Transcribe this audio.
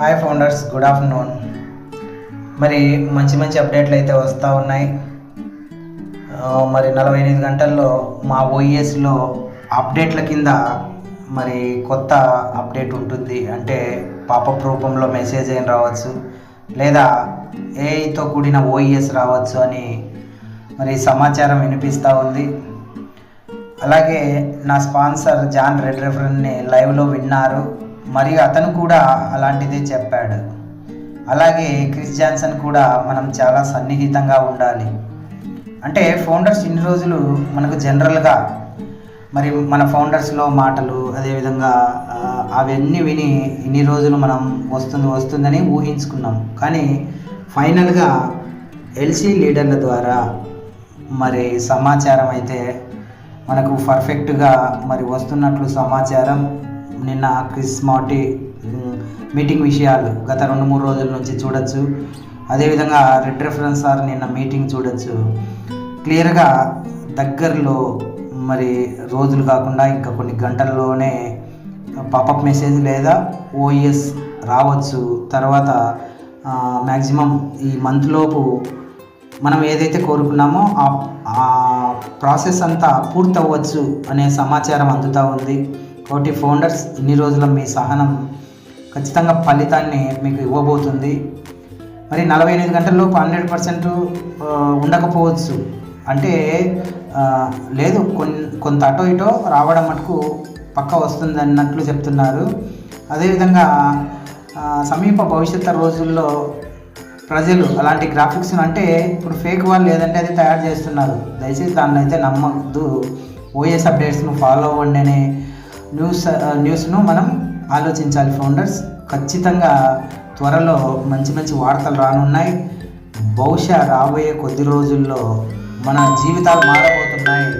Hi founders good afternoon మరి మంచి మంచి అప్డేట్లు అయితే వస్తూ ఉన్నాయి. మరి నలభై ఎనిమిది గంటల్లో మా ఓఈఎస్లో అప్డేట్ల కింద మరి కొత్త అప్డేట్ ఉంటుంది. అంటే పాపప్ రూపంలో మెసేజ్ అయిన రావచ్చు. లేదా ఏఐతో కూడిన ఓఈఎస్ రావచ్చు అని మరి సమాచారం వినిపిస్తూ ఉంది. అలాగే నా స్పాన్సర్ జాన్ రెడ్ రెఫరెన్ని లైవ్లో విన్నారు. మరియు అతను కూడా అలాంటిదే చెప్పాడు. అలాగే క్రిస్ జాన్సన్ కూడా మనం చాలా సన్నిహితంగా ఉండాలి. అంటే ఫౌండర్స్ ఇన్ని రోజులు మనకు జనరల్గా మరి మన ఫౌండర్స్లో మాటలు అదేవిధంగా అవన్నీ విని ఇన్ని రోజులు మనం వస్తుంది వస్తుందని ఊహించుకున్నాం. కానీ ఫైనల్గా ఎల్సీ లీడర్ల ద్వారా మరి సమాచారం అయితే మనకు పర్ఫెక్ట్గా మరి వస్తున్నట్లు సమాచారం నిన్న క్రిస్ మార్టీ మీటింగ్ విషయాలు గత రెండు మూడు రోజుల నుంచి చూడొచ్చు. అదేవిధంగా రెడ్ రెఫరెన్స్ సార్ నిన్న మీటింగ్ చూడొచ్చు. క్లియర్గా దగ్గరలో మరి రోజులు కాకుండా ఇంకా కొన్ని గంటల్లోనే పాపప్ మెసేజ్ లేదా ఓఎస్ రావచ్చు. తర్వాత మ్యాక్సిమం ఈ మంత్ లోపు మనం ఏదైతే కోరుకున్నామో ఆ ప్రాసెస్ అంతా పూర్తవ్వచ్చు అనే సమాచారం అందుతూ ఉంది. కాబట్టి ఫౌండర్స్ ఇన్ని రోజుల మీ సహనం ఖచ్చితంగా ఫలితాన్ని మీకు ఇవ్వబోతుంది. మరి నలభై ఎనిమిది గంటల్లోపు హండ్రెడ్ పర్సెంట్ ఉండకపోవచ్చు. అంటే లేదు కొన్ని కొంత అటో ఇటో రావడం మటుకు పక్క వస్తుంది అన్నట్లు చెప్తున్నారు. అదేవిధంగా సమీప భవిష్యత్తు రోజుల్లో ప్రజలు అలాంటి గ్రాఫిక్స్ అంటే ఇప్పుడు ఫేక్ వాళ్ళు లేదంటే అది తయారు చేస్తున్నారు. దయచేసి దాన్ని అయితే నమ్మద్దు. ఓఎస్ అప్డేట్స్ను ఫాలో అవ్వండి అనే న్యూస్ న్యూస్ను మనం ఆలోచించాలి ఫౌండర్స్. ఖచ్చితంగా త్వరలో మంచి మంచి వార్తలు రానున్నాయి. బహుశా రాబోయే కొద్ది రోజుల్లో మన జీవితాలు మారబోతున్నాయి.